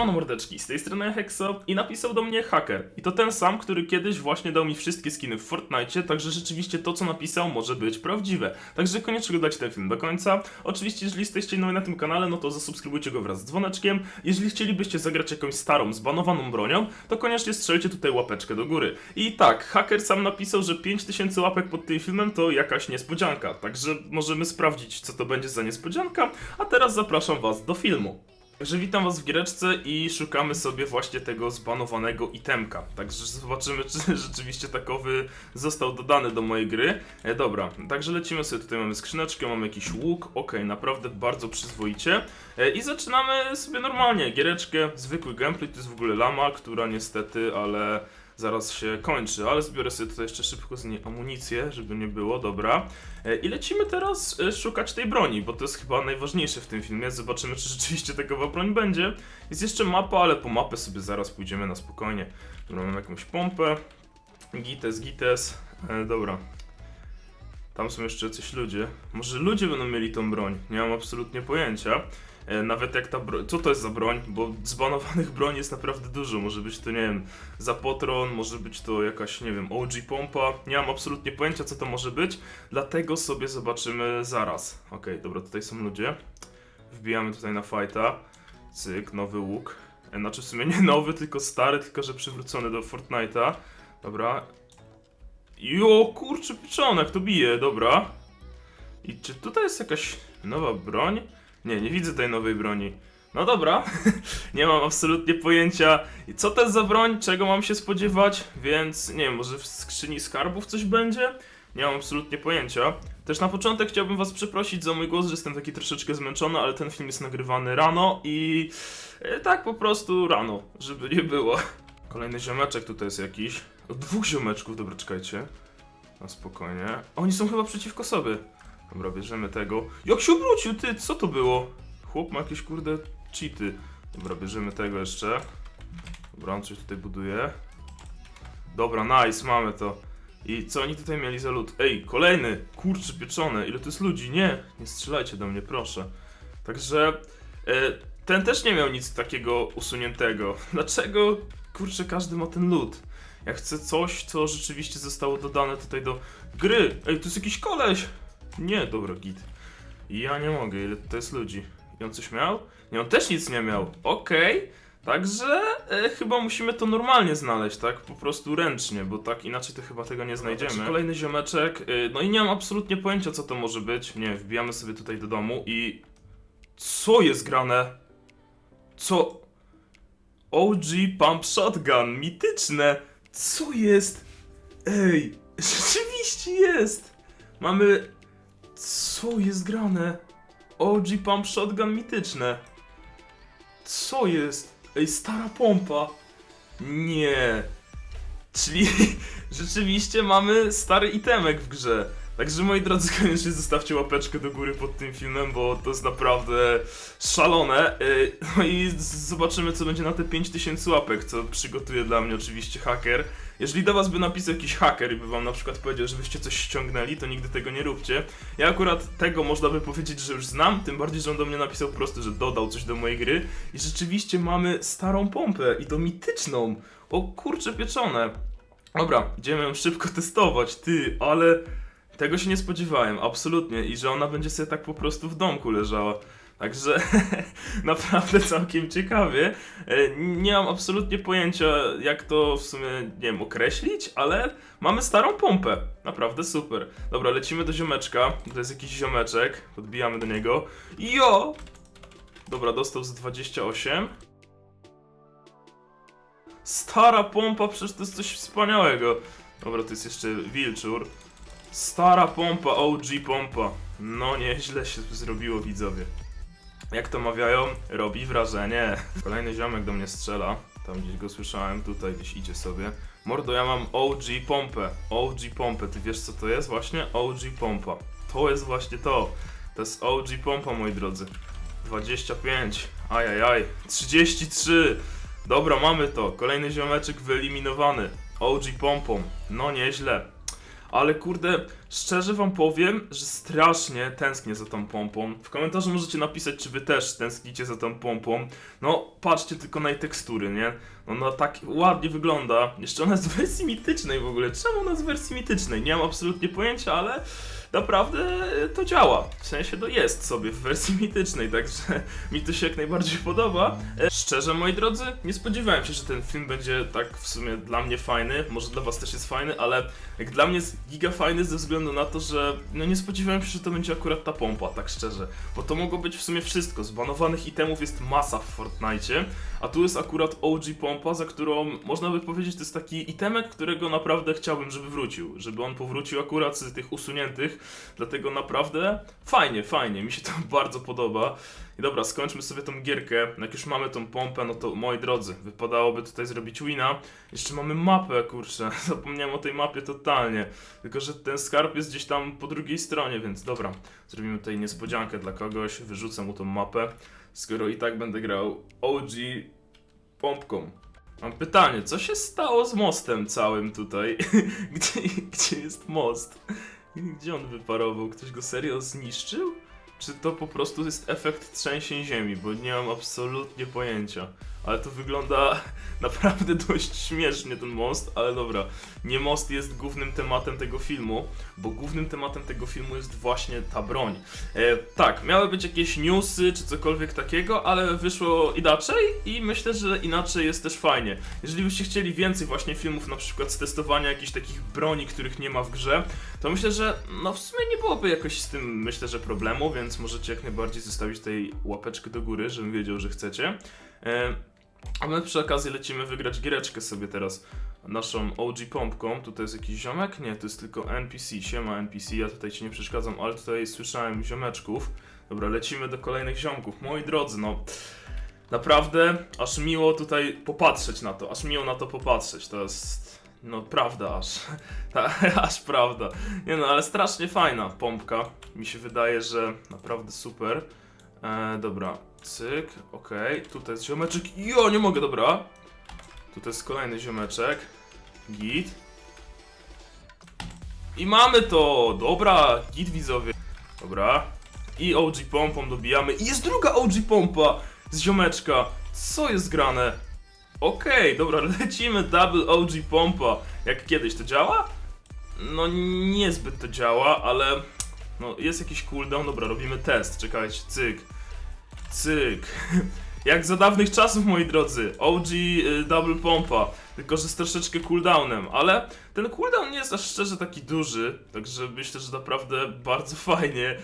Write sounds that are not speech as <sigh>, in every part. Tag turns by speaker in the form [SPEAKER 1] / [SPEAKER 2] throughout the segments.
[SPEAKER 1] Mano mordeczki, z tej strony Hexa i napisał do mnie haker. I to ten sam, który kiedyś właśnie dał mi wszystkie skiny w Fortnite, także rzeczywiście to co napisał może być prawdziwe. Także koniecznie oglądajcie ten film do końca. Oczywiście jeżeli jesteście nowi na tym kanale, no to zasubskrybujcie go wraz z dzwoneczkiem. Jeżeli chcielibyście zagrać jakąś starą, zbanowaną bronią, to koniecznie strzelcie tutaj łapeczkę do góry. I tak, haker sam napisał, że 5000 łapek pod tym filmem to jakaś niespodzianka, także możemy sprawdzić co to będzie za niespodzianka, a teraz zapraszam was do filmu. Także witam was w giereczce i szukamy sobie właśnie tego zbanowanego itemka. Także zobaczymy, <laughs> czy rzeczywiście takowy został dodany do mojej gry. E, dobra, także lecimy sobie, tutaj mamy skrzyneczkę, mamy jakiś łuk, ok, naprawdę bardzo przyzwoicie. E, I zaczynamy sobie normalnie, giereczkę, zwykły gameplay, to jest w ogóle lama, która niestety, ale zaraz się kończy, ale zbiorę sobie tutaj jeszcze szybko z niej amunicję, żeby nie było, dobra. E, I lecimy teraz e, szukać tej broni, bo to jest chyba najważniejsze w tym filmie. Zobaczymy, czy rzeczywiście takowa broń będzie. Jest jeszcze mapa, ale po mapę sobie zaraz pójdziemy na spokojnie. Dobra, mam jakąś pompę. Gites, gites. E, dobra. Tam są jeszcze jacyś ludzie. Może ludzie będą mieli tą broń. Nie mam absolutnie pojęcia. E, Nawet jak ta broń. Co to jest za broń? Bo zbanowanych <laughs> broni jest naprawdę dużo. Może być to, nie wiem, Zapotron, może być to jakaś, nie wiem, OG pompa. Nie mam absolutnie pojęcia, co to może być. Dlatego sobie zobaczymy zaraz. Okej, dobra, tutaj są ludzie. Wbijamy tutaj na fighta. Cyk, nowy łuk. E, Znaczy w sumie nie <laughs> nowy, tylko stary, tylko że przywrócony do Fortnite'a. Dobra. Jo, kurczę, pieczonek, to bije, dobra. I czy tutaj jest jakaś nowa broń? Nie, nie widzę tej nowej broni. No dobra, <laughs> nie mam absolutnie pojęcia, co to jest za broń, czego mam się spodziewać, więc nie wiem, może w skrzyni skarbów coś będzie? Nie mam absolutnie pojęcia. Też na początek chciałbym was przeprosić za mój głos, że jestem taki troszeczkę zmęczony, ale ten film jest nagrywany rano i e, tak po prostu rano, żeby nie było. Kolejny ziomeczek tutaj jest jakiś. O, dwóch ziomeczków, dobra, czekajcie. Na spokojnie. Oni są chyba przeciwko sobie. Dobra, bierzemy tego. Jak się obrócił, ty, co to było? Chłop ma jakieś kurde cheaty. Dobra, bierzemy tego jeszcze. Dobra, on coś tutaj buduje. Dobra, nice, mamy to. I co oni tutaj mieli za lód? Ej, kolejny! Kurczy pieczone, ile to jest ludzi? Nie, nie strzelajcie do mnie, proszę. Także e, ten też nie miał nic takiego usuniętego. <laughs> Dlaczego, kurczę, każdy ma ten lód? Ja chcę coś, co rzeczywiście zostało dodane tutaj do gry. Ej, to jest jakiś koleś! Nie, dobra, git. Ja nie mogę, ile to jest ludzi. I on coś miał? Nie, on też nic nie miał. Okej. Także e, chyba musimy to normalnie znaleźć, tak? Po prostu ręcznie, bo tak inaczej to chyba tego nie znajdziemy. Kolejny ziomeczek. e, no i nie mam absolutnie pojęcia, co to może być. Nie, wbijamy sobie tutaj do domu i. Co jest grane? Co? OG Pump Shotgun, mityczne! Co jest? Ej, <laughs> rzeczywiście jest! Mamy. Co jest grane? OG Pump Shotgun mityczne. Co jest? Ej, stara pompa. Nie. Czyli <laughs> rzeczywiście mamy stary itemek w grze. Także moi drodzy, koniecznie zostawcie łapeczkę do góry pod tym filmem, bo to jest naprawdę szalone. Yy, No i zobaczymy, co będzie na te 5000 łapek, co przygotuje dla mnie oczywiście haker. Jeżeli do was by napisał jakiś haker i by wam na przykład powiedział, żebyście coś ściągnęli, to nigdy tego nie róbcie. Ja akurat tego można by powiedzieć, że już znam, tym bardziej, że on do mnie napisał po prostu, że dodał coś do mojej gry. I rzeczywiście mamy starą pompę i to mityczną. O kurcze pieczone. Dobra, idziemy ją szybko testować, ty, ale tego się nie spodziewałem, absolutnie. I że ona będzie sobie tak po prostu w domku leżała. Także <laughs> naprawdę całkiem ciekawie. E, Nie mam absolutnie pojęcia, jak to w sumie, nie wiem, określić, ale mamy starą pompę. Naprawdę super. Dobra, lecimy do ziomeczka. To jest jakiś ziomeczek. Podbijamy do niego. Jo! Dobra, dostał z 28. Stara pompa, przecież to jest coś wspaniałego. Dobra, to jest jeszcze wilczur. Stara pompa, OG pompa. No nieźle się zrobiło widzowie. Jak to mawiają, robi wrażenie. Kolejny ziomek do mnie strzela. Tam gdzieś go słyszałem, tutaj gdzieś idzie sobie. Mordo, ja mam OG pompę. OG pompę, ty wiesz co to jest właśnie? OG pompa. To jest właśnie to. To jest OG pompa, moi drodzy. 25. Ajajaj. 33. Dobra, mamy to. Kolejny ziomeczek wyeliminowany. OG pompą. No nieźle. Ale kurde, szczerze wam powiem, że strasznie tęsknię za tą pompą. W komentarzu możecie napisać, czy wy też tęsknicie za tą pompą. No, patrzcie tylko na jej tekstury, nie? No, tak ładnie wygląda. Jeszcze ona jest w wersji mitycznej w ogóle. Czemu ona jest w wersji mitycznej? Nie mam absolutnie pojęcia, ale naprawdę to działa. W sensie to jest sobie w wersji mitycznej, także mi to się jak najbardziej podoba. E, Szczerze, moi drodzy, nie spodziewałem się, że ten film będzie tak w sumie dla mnie fajny. Może dla was też jest fajny, ale jak dla mnie jest giga fajny ze względu na to, że no nie spodziewałem się, że to będzie akurat ta pompa, tak szczerze. Bo to mogło być w sumie wszystko. Zbanowanych itemów jest masa w Fortnite, a tu jest akurat OG pompa, za którą można by powiedzieć, to jest taki itemek, którego naprawdę chciałbym, żeby wrócił. Żeby on powrócił akurat z tych usuniętych. Dlatego naprawdę fajnie, fajnie, mi się to <laughs> bardzo podoba. I dobra, skończmy sobie tą gierkę. Jak już mamy tą pompę, no to moi drodzy, wypadałoby tutaj zrobić wina. Jeszcze mamy mapę, kurczę, <laughs> zapomniałem o tej mapie totalnie. Tylko, że ten skarb jest gdzieś tam po drugiej stronie, więc dobra, zrobimy tutaj niespodziankę dla kogoś, wyrzucę mu tą mapę, skoro i tak będę grał OG pompką. Mam pytanie, co się stało z mostem całym tutaj? <laughs> gdzie, gdzie jest most? <laughs> Gdzie on wyparował? Ktoś go serio zniszczył? Czy to po prostu jest efekt trzęsień ziemi? Bo nie mam absolutnie pojęcia. Ale to wygląda <laughs> naprawdę dość śmiesznie ten most, ale dobra. Nie most jest głównym tematem tego filmu, bo głównym tematem tego filmu jest właśnie ta broń. E, tak, miały być jakieś newsy czy cokolwiek takiego, ale wyszło inaczej i myślę, że inaczej jest też fajnie. Jeżeli byście chcieli więcej właśnie filmów na przykład z testowania jakichś takich broni, których nie ma w grze, to myślę, że no w sumie nie byłoby jakoś z tym myślę, że problemu, więc możecie jak najbardziej zostawić tej łapeczkę do góry, żebym wiedział, że chcecie. E, a my przy okazji lecimy wygrać giereczkę sobie teraz naszą OG pompką. Tutaj jest jakiś ziomek? Nie, to jest tylko NPC. Siema NPC, ja tutaj ci nie przeszkadzam, ale tutaj słyszałem ziomeczków. Dobra, lecimy do kolejnych ziomków. Moi drodzy, no naprawdę aż miło tutaj popatrzeć na to, aż miło na to popatrzeć. To jest no prawda aż. <laughs> Aż prawda. Nie no, ale strasznie fajna pompka. Mi się wydaje, że naprawdę super. E, dobra, cyk, okej. Tutaj jest ziomeczek. Jo, nie mogę, dobra. Tutaj jest kolejny ziomeczek. Git. I mamy to! Dobra, git widzowie. Dobra. I OG pompą dobijamy. I jest druga OG pompa z ziomeczka. Co jest grane? Okej, dobra, <laughs> lecimy double OG pompa. Jak kiedyś to działa? No niezbyt to działa, ale no jest jakiś cooldown. Dobra, robimy test. Czekajcie, cyk. Cyk. <laughs> Jak za dawnych czasów, moi drodzy. OG y, double pompa. Tylko, że z troszeczkę cooldownem, ale ten cooldown nie jest aż szczerze taki duży, także myślę, że naprawdę <laughs> bardzo fajnie.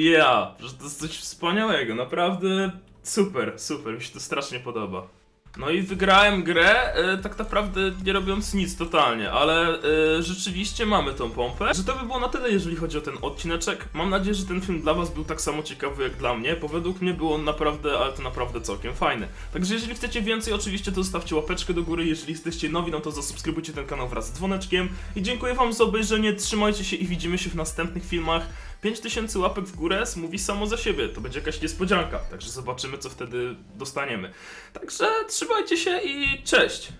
[SPEAKER 1] Ja, że to jest coś wspaniałego, naprawdę super, super, mi się to strasznie podoba. No i wygrałem grę, e, tak naprawdę nie robiąc nic totalnie, ale e, rzeczywiście mamy tą pompę. Że to by było na tyle, jeżeli chodzi o ten odcineczek. Mam nadzieję, że ten film dla was był tak samo ciekawy jak dla mnie, bo według mnie było on naprawdę, ale to naprawdę całkiem fajny. Także jeżeli chcecie więcej, oczywiście to zostawcie łapeczkę do góry, jeżeli jesteście nowi, no to zasubskrybujcie ten kanał wraz z dzwoneczkiem. I dziękuję wam za obejrzenie, trzymajcie się i widzimy się w następnych filmach. 5000 łapek w górę mówi samo za siebie, to będzie jakaś niespodzianka, także zobaczymy co wtedy dostaniemy. Także trzymajcie się i cześć!